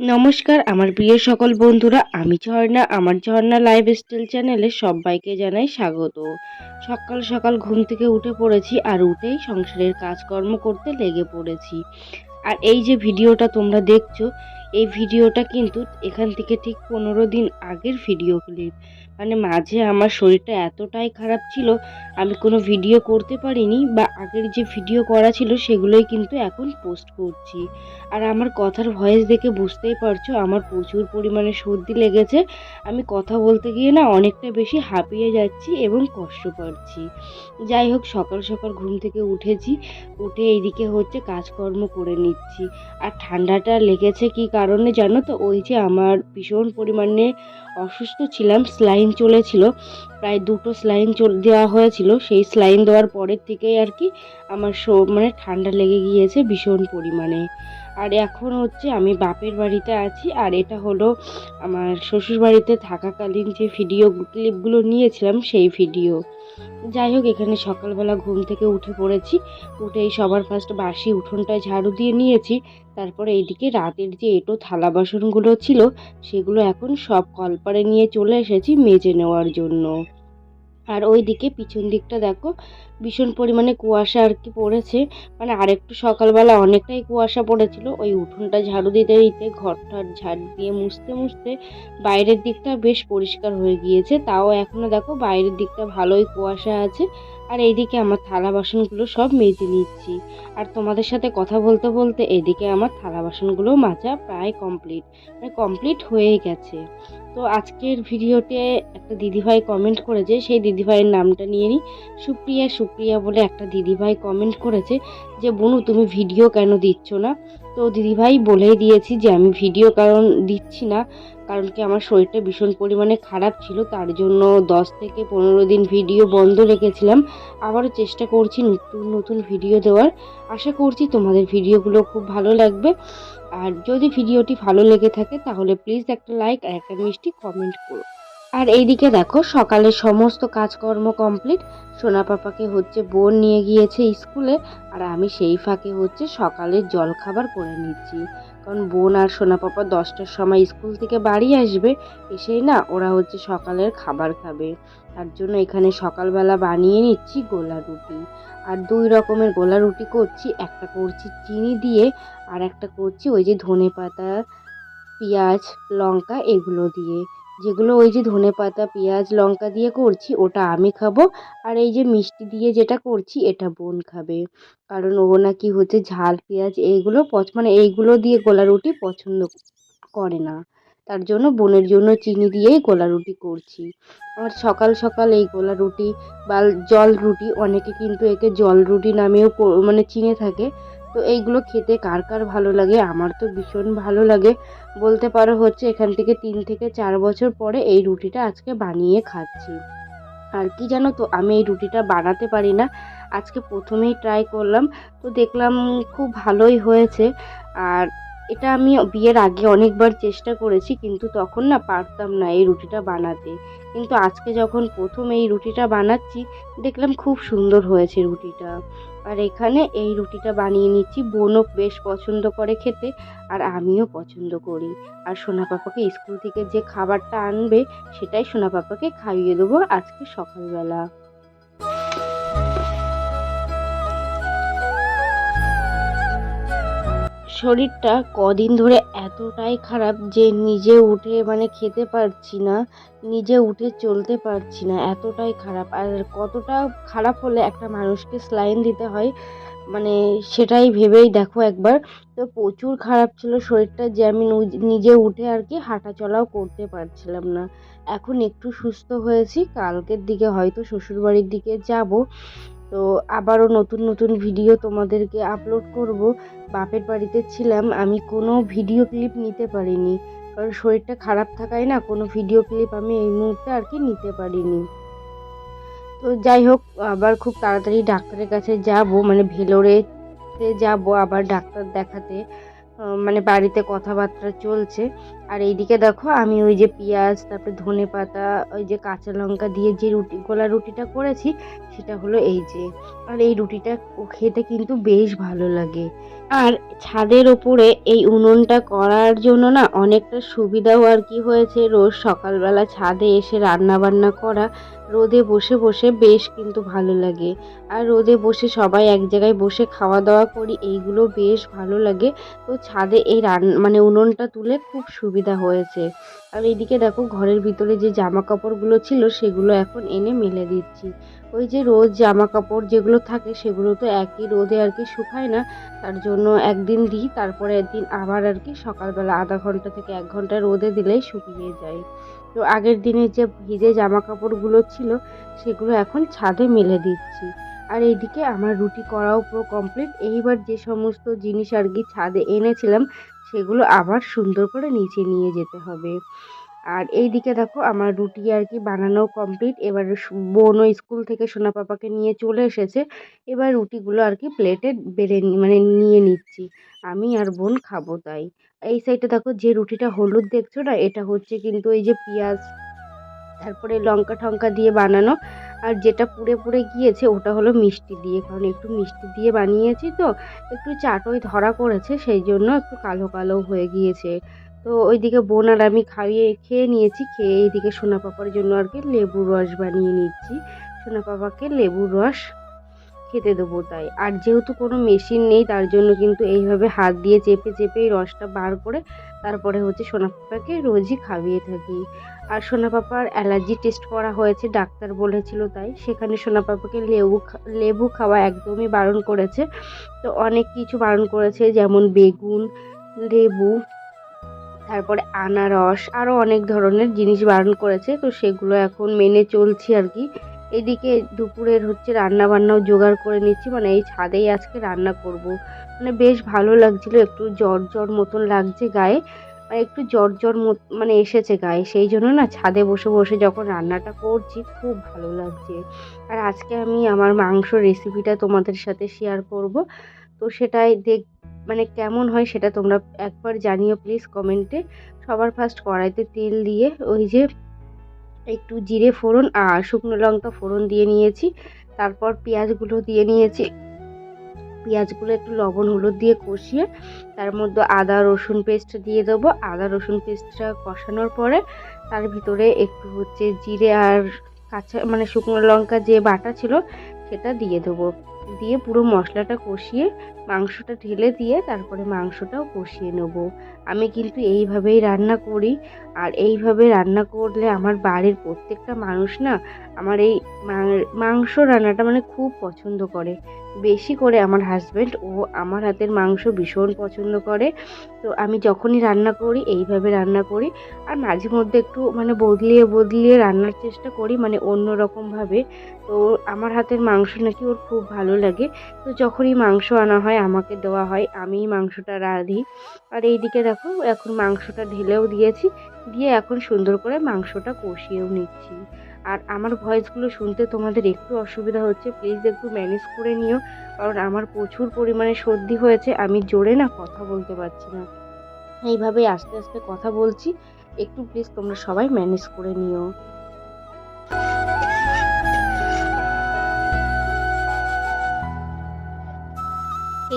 নমস্কার, আমার প্রিয় সকল বন্ধুরা, আমি ঝর্ণা, আমার ঝর্ণা লাইফ স্টাইল চ্যানেলে সবাইকে জানাই স্বাগত। সকাল সকাল ঘুম থেকে উঠে পড়েছি আর উঠেই সংসারের কাজকর্ম করতে লেগে পড়েছি। আর এই যে ভিডিওটা তোমরা দেখছ, এই ভিডিওটা কিন্তু এখান থেকে ঠিক পনেরো দিন আগের ভিডিও ক্লিপ। মানে মাঝে আমার শরীরটা এতটাই খারাপ ছিল, আমি কোনো ভিডিও করতে পারিনি বা আগের যে ভিডিও করা ছিল সেগুলোই কিন্তু এখন পোস্ট করছি। আর আমার কথার ভয়েস দেখে বুঝতেই পারছ, আমার প্রচুর পরিমাণে সর্দি লেগেছে, আমি কথা বলতে গিয়ে না অনেকটা বেশি হাঁপিয়ে যাচ্ছি এবং কষ্ট পাচ্ছি। যাই হোক, সকাল সকাল ঘুম থেকে উঠেছি, উঠে এইদিকে হচ্ছে কাজকর্ম করে নিচ্ছি। আর ঠান্ডাটা লেগেছে কি কারণে জানো তো? ওই যে আমার ভীষণ পরিমাণে অসুস্থ ছিলাম স্লাইন চলেছিল, প্রায় দুটো স্লাইন দেওয়া হয়েছিল। সেই স্লাইন দেওয়ার পরের থেকেই আর কি আমার শো মানে ঠান্ডা লেগে গিয়েছে ভীষণ পরিমাণে। আর এখন হচ্ছে আমি বাপের বাড়িতে আছি, আর এটা হলো আমার শ্বশুর বাড়িতে থাকাকালীন যে ভিডিও ক্লিপগুলো নিয়েছিলাম, সেই ভিডিও যাই হোক, এখানে সকালবেলা ঘুম থেকে উঠে পড়েছি। উঠেই সবার ফার্স্ট বাসি উঠোনটায় ঝাড়ু দিয়ে নিয়েছি। তারপরে এইদিকে রাতের যে এটো থালা বাসনগুলো ছিল, সেগুলো এখন সব কলপারে নিয়ে চলে এসেছি মেজে নেওয়ার জন্য। আর ওই দিকে পিছন দিকটা দেখো, ভীষণ পরিমাণে কুয়াশা আর কি পড়েছে। মানে আরেকটু সকালবেলা অনেকটাই কুয়াশা পড়েছিল, ওই উঠোনটা ঝাড়ু দিতে দিতে, ঘরটার ঝাড় দিয়ে মুছতে মুছতে বাইরের দিকটা বেশ পরিষ্কার হয়ে গিয়েছে। তাও এখনও দেখো বাইরের দিকটা ভালোই কুয়াশা আছে। আর এইদিকে আমার থালা বাসনগুলো সব মেজে নিচ্ছি। আর তোমাদের সাথে কথা বলতে বলতে এদিকে আমার থালা বাসনগুলো মাজা প্রায় কমপ্লিট মানে কমপ্লিট হয়েই গেছে। তো আজকের ভিডিওতে একটা দিদিভাই কমেন্ট করেছে, সেই দিদিভাইয়ের নামটা নিয়ে নিই। সুপ্রিয়া সুপ্রিয়া বলে একটা দিদিভাই কমেন্ট করেছে যে, বনু, তুমি ভিডিও কেন দিচ্ছ না? তো দিদিভাই বলেই দিয়েছি যে, আমি ভিডিও কারণ দিচ্ছি না। কারণ কি আমার শরীরটা ভীষণ পরিমাণে খারাপ ছিল, তার জন্য দশ থেকে পনেরো দিন ভিডিও বন্ধ রেখেছিলাম। আবারও চেষ্টা করছি নতুন নতুন ভিডিও দেওয়ার। আশা করছি তোমাদের ভিডিওগুলো খুব ভালো লাগবে। আর যদি ভিডিওটি ভালো লেগে থাকে, তাহলে প্লিজ একটা লাইক আর একটা মিষ্টি কমেন্ট করো। আর এইদিকে দেখো সকালে সমস্ত কাজকর্ম কমপ্লিট সোনা পাপাকে হচ্ছে বোন নিয়ে গিয়েছে স্কুলে, আর আমি সেই ফাঁকে হচ্ছে সকালের জল খাবার করে নিচ্ছি। কারণ বোন আর সোনা পাপা দশটার সময় স্কুল থেকে বাড়ি আসবে, এসেই না ওরা হচ্ছে সকালের খাবার খাবে। তার জন্য এখানে সকালবেলা বানিয়ে নিচ্ছি গোলা রুটি। আর দুই রকমের গোলা রুটি করছি, একটা করছি চিনি দিয়ে আর একটা করছি ওই যে ধনে পাতা পেঁয়াজ, লঙ্কা এগুলো দিয়ে। যেগুলো ওই যে ধনে পাতা, পেঁয়াজ, লঙ্কা দিয়ে করছি, ওটা আমি খাব। আর এই যে মিষ্টি দিয়ে যেটা করছি, এটা বোন খাবে। কারণ ও নাকি হচ্ছে ঝাল, পেঁয়াজ এইগুলো পছ মানে এইগুলো দিয়ে গোলা রুটি পছন্দ করে না। তার জন্য বোনের জন্য চিনি দিয়েই গোলা রুটি করছি। আর সকাল সকাল এই গোলা রুটি বা জল রুটি, অনেকে কিন্তু একে জল রুটি নামেও মানে চিনে থাকে। তো এইগুলো খেতে কার কার ভালো লাগে? আমার তো ভীষণ ভালো লাগে। বলতে পারো হচ্ছে এখান থেকে তিন থেকে চার বছর পরে এই রুটিটা আজকে বানিয়ে খাচ্ছি। আর কি জানো তো, আমি এই রুটিটা বানাতে পারি না। আজকে প্রথমেই ট্রাই করলাম। তো দেখলাম খুব ভালোই হয়েছে। আর এটা আমি বিয়ের আগে অনেকবার চেষ্টা করেছি, কিন্তু তখন না পারতাম না এই রুটিটা বানাতে। কিন্তু আজকে যখন প্রথম এই রুটিটা বানাচ্ছি, দেখলাম খুব সুন্দর হয়েছে রুটিটা। আর এখানে এই রুটিটা বানিয়ে নিচ্ছি। বোনও বেশ পছন্দ করে খেতে আর আমিও পছন্দ করি। আর সোনা পাপাকে স্কুল থেকে যে খাবারটা আনবে সেটাই সোনা পাপাকে খাইয়ে দেবো আজকে সকালবেলা। শরীরটা কদিন ধরে এতটাই খারাপ যে নিজে উঠে মানে খেতে পারছি না, নিজে উঠে চলতে পারছি না, এতটাই খারাপ। আর কতটা খারাপ হলে একটা মানুষকে স্লাইন দিতে হয় মানে সেটাই ভেবেই দেখো একবার। তো প্রচুর খারাপ ছিল শরীরটা যে আমি নিজে উঠে আর কি হাঁটা চলাও করতে পারছিলাম না। এখন একটু সুস্থ হয়েছি, কালকের দিকে হয়তো শ্বশুরবাড়ির দিকে যাব। তো আবারও নতুন নতুন ভিডিও তোমাদেরকে আপলোড করব। বাপের বাড়িতে ছিলাম, আমি কোনো ভিডিও ক্লিপ নিতে পারিনি। কারণ শরীরটা খারাপ থাকায় না, কোনো ভিডিও ক্লিপ আমি এই মুহূর্তে আর কি নিতে পারিনি। তো যাই হোক, আবার খুব তাড়াতাড়ি ডাক্তারের কাছে যাব মানে ভেলোরেতে যাব আবার ডাক্তার দেখাতে। মানে বাড়িতে কথাবার্তা চলছে। আর এইদিকে দেখো, আমি ওই যে পেঁয়াজ, তারপরে ধনে পাতা, ওই যে কাঁচা লঙ্কা দিয়ে যে রুটি, গোলা রুটিটা করেছি, সেটা হলো এই যে। আর এই রুটিটা খেতে কিন্তু বেশ ভালো লাগে। আর ছাদের ওপরে এই উনুনটা করার জন্য না অনেকটা সুবিধাও আর কি হয়েছে। রোজ সকালবেলা ছাদে এসে রান্না বান্না করা, রোদে বসে বসে বেশ কিন্তু ভালো লাগে। আর রোদে বসে সবাই এক জায়গায় বসে খাওয়া দাওয়া করি, এইগুলো বেশ ভালো লাগে। তো ছাদে এই রান মানে উনুনটা তুলে খুব সুবিধা হয়েছে। আর এইদিকে দেখো ঘরের ভিতরে যে জামা কাপড়গুলো ছিল সেগুলো এখন এনে মেলে দিচ্ছি। ওই যে রোজ জামা কাপড় যেগুলো থাকে সেগুলো তো একই রোদে আর কি শুকায় না। তার জন্য একদিন দিই, তারপরে একদিন আবার আর কি সকালবেলা আধা ঘণ্টা থেকে এক ঘণ্টা রোদে দিলেই শুকিয়ে যায়। তো আগের দিনের যে ভিজে জামা কাপড়গুলো ছিল সেগুলো এখন ছাদে মেলে দিচ্ছি। আর এইদিকে আমার রুটি করাও পুরো কমপ্লিট এইবার যে সমস্ত জিনিস আর কি ছাদে এনেছিলাম সেগুলো আবার সুন্দর করে নিচে নিয়ে যেতে হবে। আর এই দিকে দেখো আমার রুটি আর কি বানানো কমপ্লিট এবার বোনও স্কুল থেকে সোনা পাপাকে নিয়ে চলে এসেছে। এবার রুটিগুলো আর কি প্লেটে বেড়ে মানে নিয়ে নিচ্ছি। আমি আর বোন খাব তাই। এই সাইডে দেখো যে রুটিটা হলুদ দেখছ না? এটা হচ্ছে কিন্তু এই যে পেঁয়াজ, তারপরে লঙ্কা ঠঙ্কা দিয়ে বানানো। আর যেটা পুড়ে পুড়ে গিয়েছে ওটা হলো মিষ্টি দিয়ে, কারণ একটু মিষ্টি দিয়ে বানিয়েছি তো, একটু চাটই ধরা করেছে সেই জন্য একটু কালো কালো হয়ে গিয়েছে। তো ওইদিকে বোন আর আমি খাইয়ে খেয়ে নিয়েছি, খেয়ে এইদিকে সোনা পাপার জন্য আর কি লেবুর রস বানিয়ে নিচ্ছি। সোনা পাপাকে লেবুর রস খেতে দেবো তাই। আর যেহেতু কোনো মেশিন নেই, তার জন্য কিন্তু এইভাবে হাত দিয়ে চেপে চেপে রসটা বার করে তারপরে হচ্ছে সোনা পাপাকে রোজই খাইয়ে থাকি। আর সোনা অ্যালার্জি টেস্ট করা হয়েছে, ডাক্তার বলেছিল তাই। সেখানে সোনা পাপাকে লেবু লেবু খাওয়া একদমই বারণ করেছে। তো অনেক কিছু বারণ করেছে, যেমন বেগুন, লেবু, তারপরে আনারস আরও অনেক ধরনের জিনিস বারণ করেছে। তো সেগুলো এখন মেনে চলছি আর কি। এদিকে দুপুরের হচ্ছে রান্না বান্নাও জোগাড় করে নিচ্ছি। মানে এই ছাদেই আজকে রান্না করব। মানে বেশ ভালো লাগছিল, একটু জ্বর জ্বর মতন লাগছে গায়ে। মানে একটু জ্বর জ্বর মানে এসেছে গায়ে। সেই জন্য না ছাদে বসে বসে যখন রান্নাটা করছি, খুব ভালো লাগছে। আর আজকে আমি আমার মাংস রেসিপিটা তোমাদের সাথে শেয়ার করব। তো সেটাই দেখ মানে কেমন হয় সেটা তোমরা একবার জানিও প্লিজ কমেন্টে সবার ফার্স্ট কড়াইতে তেল দিয়ে ওই যে একটু জিরে ফোড়ন আর শুকনো লঙ্কা ফোড়ন দিয়ে নিয়েছি। তারপর পেঁয়াজগুলো দিয়ে নিয়েছি। পেঁয়াজগুলো একটু লবণ হলুদ দিয়ে কষিয়ে তার মধ্যে আদা, রসুন পেস্ট দিয়ে দেবো। আদা, রসুন পেস্টটা কষানোর পরে তার ভিতরে একটু হচ্ছে জিরে আর কাঁচা মানে শুকনো লঙ্কা যে বাটা ছিল সেটা দিয়ে দেবো। দিয়ে পুরো মশলাটা কষিয়ে মাংসটা ঢেলে দিয়ে তারপরে মাংসটাও কষিয়ে নেব। আমি কিন্তু এইভাবেই রান্না করি আর এইভাবে রান্না করলে আমার বাড়ির প্রত্যেকটা মানুষ না আমার এই মাংস রান্নাটা মানে খুব পছন্দ করে। বেশি করে আমার হাজব্যান্ড ও আমার হাতের মাংস ভীষণ পছন্দ করে। তো আমি যখনই রান্না করি, এইভাবে রান্না করি আর মাঝে মধ্যে একটু মানে বদলিয়ে বদলিয়ে রান্নার চেষ্টা করি মানে অন্য রকমভাবে তো আমার হাতের মাংস নাকি ওর খুব ভালো লাগে। তো যখনই মাংস আনা হয় আমাকে দেওয়া হয়, আমিই মাংসটা রাঁধি। আর এইদিকে দেখো, এখন মাংসটা ঢেলেও দিয়েছি, দিয়ে এখন সুন্দর করে মাংসটা কষিয়েও নিচ্ছি। আর আমার ভয়েসগুলো শুনতে তোমাদের একটু অসুবিধা হচ্ছে প্লিজ একটু ম্যানেজ করে নিও, কারণ আমার প্রচুর পরিমাণে সর্দি হয়েছে, আমি জোরে না কথা বলতে পারছি না। এইভাবেই আস্তে আস্তে কথা বলছি, একটু প্লিজ তোমরা সবাই ম্যানেজ করে নিও।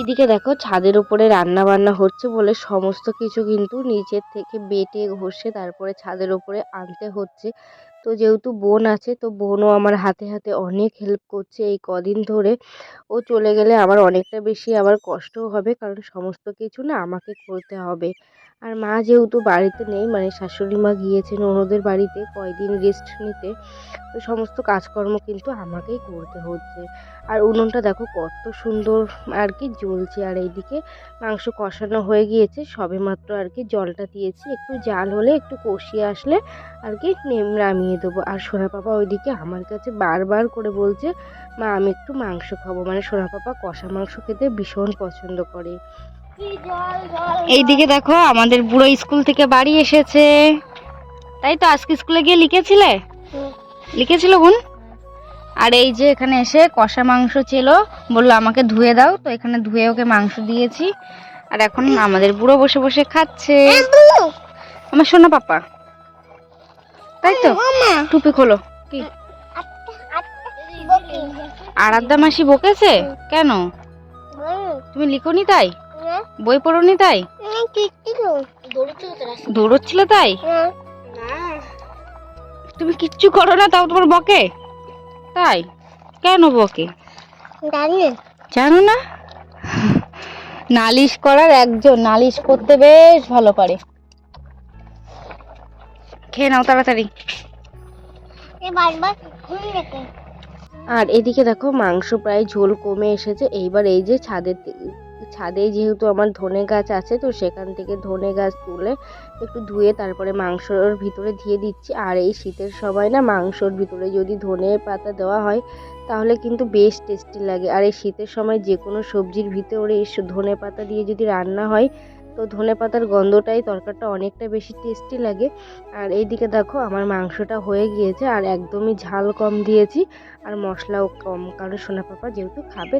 এইদিকে দেখো, ছাদের উপরে রান্না বান্না হচ্ছে বলে সমস্ত কিছু কিন্তু নিচের থেকে বেটে ঘষে তারপরে ছাদের উপরে আনতে হচ্ছে। তো যেহেতু বোন আছে, তো বোনও আমার হাতে হাতে অনেক হেল্প করছে এই কদিন ধরে। ও চলে গেলে আমার অনেকটা বেশি আবার কষ্টও হবে, কারণ সমস্ত কিছু না আমাকে করতে হবে। আর মা যেহেতু বাড়িতে নেই মানে শাশুড়ি মা গিয়েছেন ওনাদের বাড়িতে কয়দিন রেস্ট নিতে, তো সমস্ত কাজকর্ম কিন্তু আমাকেই করতে হচ্ছে। আর উনুনটা দেখো কত সুন্দর আর কি জ্বলছে আর এইদিকে মাংস কষানো হয়ে গিয়েছে। সবেমাত্র আর কি জলটা দিয়েছি একটু জাল হলে একটু কষিয়ে আসলে আর কি নেম- নামিয়ে দেবো। আর সোনা পাপা ওইদিকে আমার কাছে বারবার করে বলছে মা আমি একটু মাংস খাব। মানে সোনা পাপা কষা মাংস খেতে ভীষণ পছন্দ করে। এইদিকে দেখো আমাদের বুড়ো স্কুল থেকে বাড়ি এসেছে। তাই তো আজকে স্কুলে গিয়ে লিখেছিলে? লিখেছিল বোন? আর এই যে এখানে এসে কষা মাংস ছিল বলল আমাকে ধুয়ে দাও তো এখানে ধুয়ে ওকে মাংস দিয়েছি। আর এখন আমাদের বুড়ো বসে বসে খাচ্ছে। আমার সোনা পাপা। তাই তো? টুপি খোলো। কি? আরাধ্যা মাসি বকেছে? কেন? তুমি লিখোনি তাই? বই পড়োনি তাই? দৌড়চ্ছিল তাই? তুমি কিচ্ছু করো না তাও তোমার বকে? তাই? কেন বকে? জানো। না নালিশ করার একজন নালিশ করতে বেশ ভালো পারে। খেয়ে নাও তাড়াতাড়ি। আর এদিকে দেখো মাংস প্রায় ঝোল কমে এসেছে। এইবার এই যে ছাদের ছাদে যেহেতু আমার ধনে গাছ আছে, তো সেখান থেকে ধনে গাছ তুলে একটু ধুয়ে তারপরে মাংসর ভিতরে দিয়ে দিচ্ছি। আর এই শীতের সময় না মাংসর ভিতরে যদি ধনে পাতা দেওয়া হয়, তাহলে কিন্তু বেশ টেস্টি লাগে। আর এই শীতের সময় যে কোনো সবজির ভিতরে এই ধনে পাতা দিয়ে যদি রান্না হয়, তো ধনে পাতার গন্ধটাই তরকারিটা অনেকটা বেশি টেস্টি লাগে। আর এইদিকে দেখো আমার মাংসটা হয়ে গিয়েছে, আর একদমই ঝাল কম দিয়েছি, আর মশলাও কম। কারণ সোনা পাপা যেহেতু খাবে